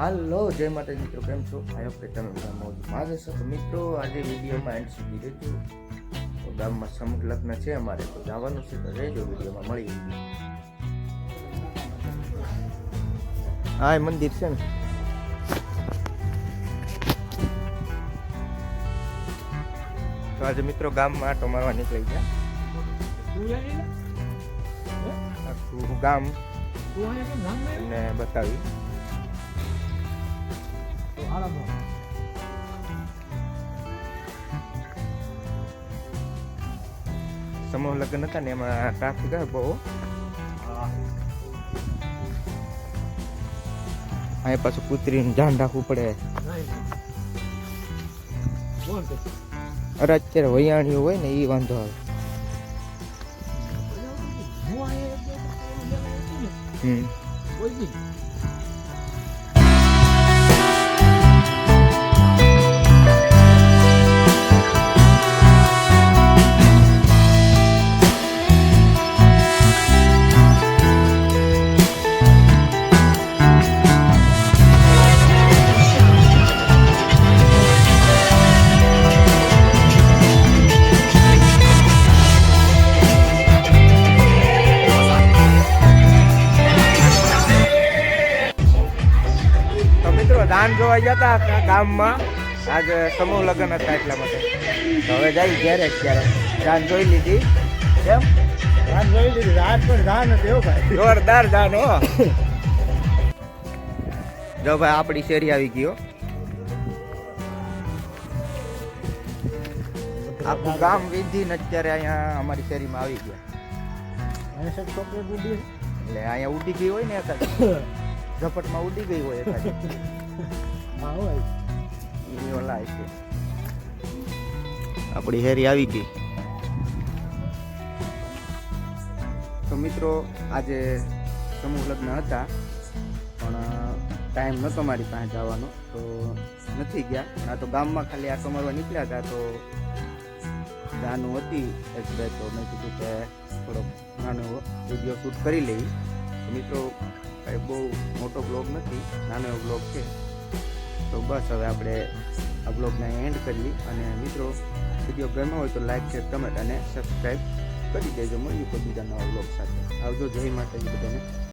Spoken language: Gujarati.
હાલો જય માતાજી મિત્રો કેમ છો? આઈ હોપ કે તમે બધા મોજમાં મારે તો મિત્રો આજે વિડીયોમાં એન્ડ સુધી રહેજો. તો ગામમાં સમૂહ લગ્ન છે અમારે તો જવાનું છે તો રહેજો વિડીયોમાં મળી હા એ મંદિર છે ને. તો આજે મિત્રો ગામમાં આટો મારવા નીકળી ગયા. આખું ગામ? અને બતાવી. સમૂહ લગ્ન હતા ને એમાં ટ્રાફિક બહુ. અહીંયા પાછું કૂતરીને ધ્યાન રાખવું પડે. અરે અત્યારે વૈયાણીઓ હોય ને એ વાંધો આવે. હમ. ધાન જોવા જતા હતા ગામમાં. આજે સમૂહ લગ્ન હતા એટલા માટે. તો હવે જઈ ઘેરે જ ત્યારે ધાન જોઈ લીધી. રાત પણ ધાન હતી ભાઈ. જોરદાર ધાન હો. જો ભાઈ આપણી શેરી આવી ગયો આખું ગામ વિધિને અત્યારે અહીંયા અમારી શેરીમાં આવી ગયા. એટલે અહીંયા ઉડી ગઈ હોય ને ઝપટમાં ઉડી ગઈ હોય આપણી હેરી આવી ગઈ. તો મિત્રો, આજે સમૂહ લગ્ન હતા, પણ ટાઈમ નહોતો મારી પાસે જવાનો. તો નથી ગયા. આ તો ગામમાં ખાલી આટો મારવા નીકળ્યા હતા, તો જાનું હતી એક બે તો મેં કીધું કે થોડોક નાનો વીડિયો શૂટ કરી લઈ. મિત્રો, કાંઈ બહુ મોટો બ્લોગ નથી. નાનો એવો બ્લોગ છે. તો બસ હવે આપણે આ બ્લોગને એન્ડ કરીએ અને મિત્રો વીડિયો ગમ્યો હોય તો લાઈક શેર કમેન્ટ અને સબસ્ક્રાઈબ કરી દેજો. મળ્યું કોઈ બીજા નવા બ્લોગ સાથે. આવજો. જય માતાજી બધાને.